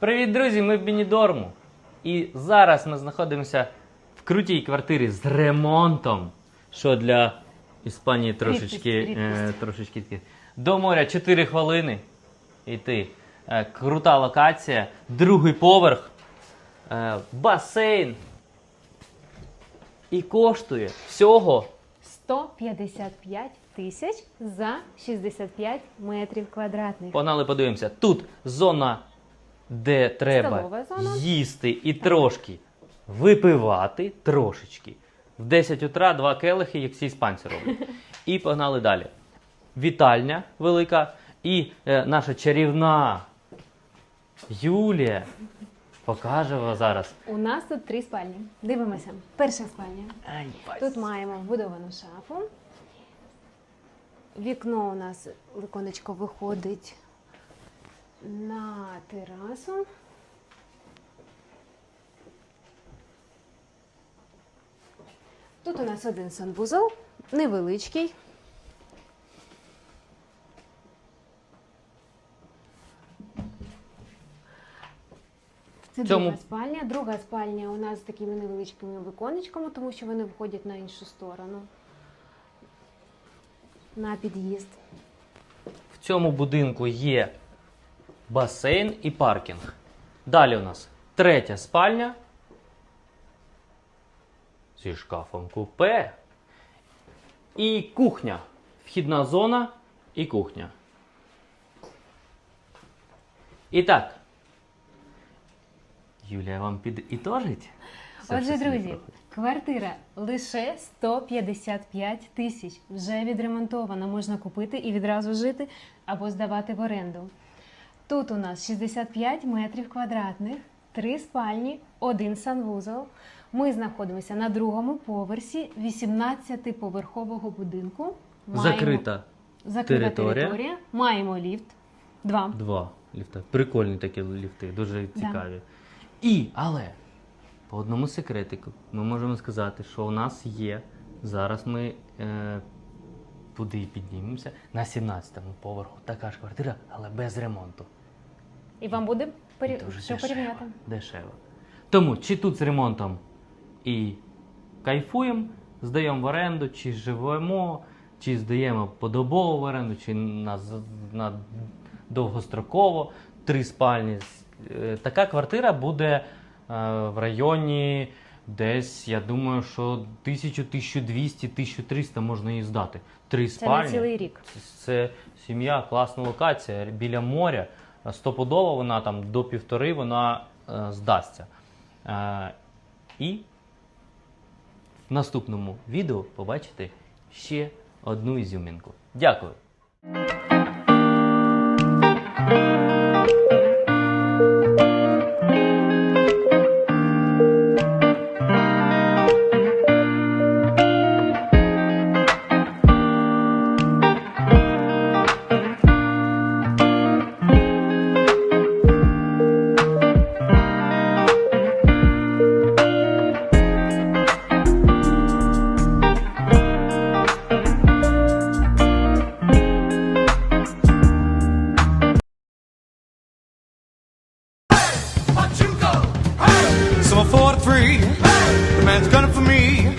Привіт, друзі! Ми в Бенідорму. І зараз ми знаходимося в крутій квартирі з ремонтом. Що для Іспанії трошечки. Е, трошечки таке. До моря 4 хвилини. Іти. Е, крута локація. Другий поверх. Е, басейн. І коштує всього 155 тисяч за 65 метрів квадратних. Погнали, подивимося. Тут зона, де треба їсти і трошки випивати трошечки. В 10 утра два келихи, як всі іспанці роблять. І погнали далі. Вітальня велика. І е, наша чарівна Юлія покаже вам зараз. У нас тут три спальні. Дивимося. Перша спальня. Ай, Тут маємо вбудовану шафу. Вікно у нас віконечко виходить на терасу. Тут у нас один санвузол, невеличкий. Це Цьому- друга спальня. Друга спальня у нас з такими невеличкими віконечками, тому що вони виходять на іншу сторону. На під'їзд. В цьому будинку є басейн і паркінг. Далі у нас третя спальня зі шкафом купе. І кухня. Вхідна зона і кухня. І так. Юлія вам підітожить? Все, Отже, друзі, квартира лише 155 тисяч. Вже відремонтована, можна купити і відразу жити або здавати в оренду. Тут у нас 65 метрів квадратних, три спальні, один санвузол. Ми знаходимося на другому поверсі 18-поверхового будинку. Маємо- Закрита закрита територія. територія. Маємо ліфт. Два. Два ліфти. Прикольні такі ліфти, дуже цікаві. І, але по одному секретику ми можемо сказати, що у нас є. Зараз ми е, туди піднімемося на 17-му поверху. Така ж квартира, але без ремонту. І вам буде порі... Дуже що дешево. порівняти. Дешево. Тому чи тут з ремонтом і кайфуємо, здаємо в оренду, чи живемо, чи здаємо подобово в оренду, чи на, на довгостроково три спальні. Е, Така квартира буде е, в районі десь, я думаю, що 1000, 1200, 1300 можна її здати. Три Це спальні. на цілий рік. Це, це сім'я, класна локація біля моря. Стопудово вона там до півтори вона е, здасться. Е, і в наступному відео побачите ще одну ізюмінку. Дякую. Four to three. Hey! The man's gunning for me.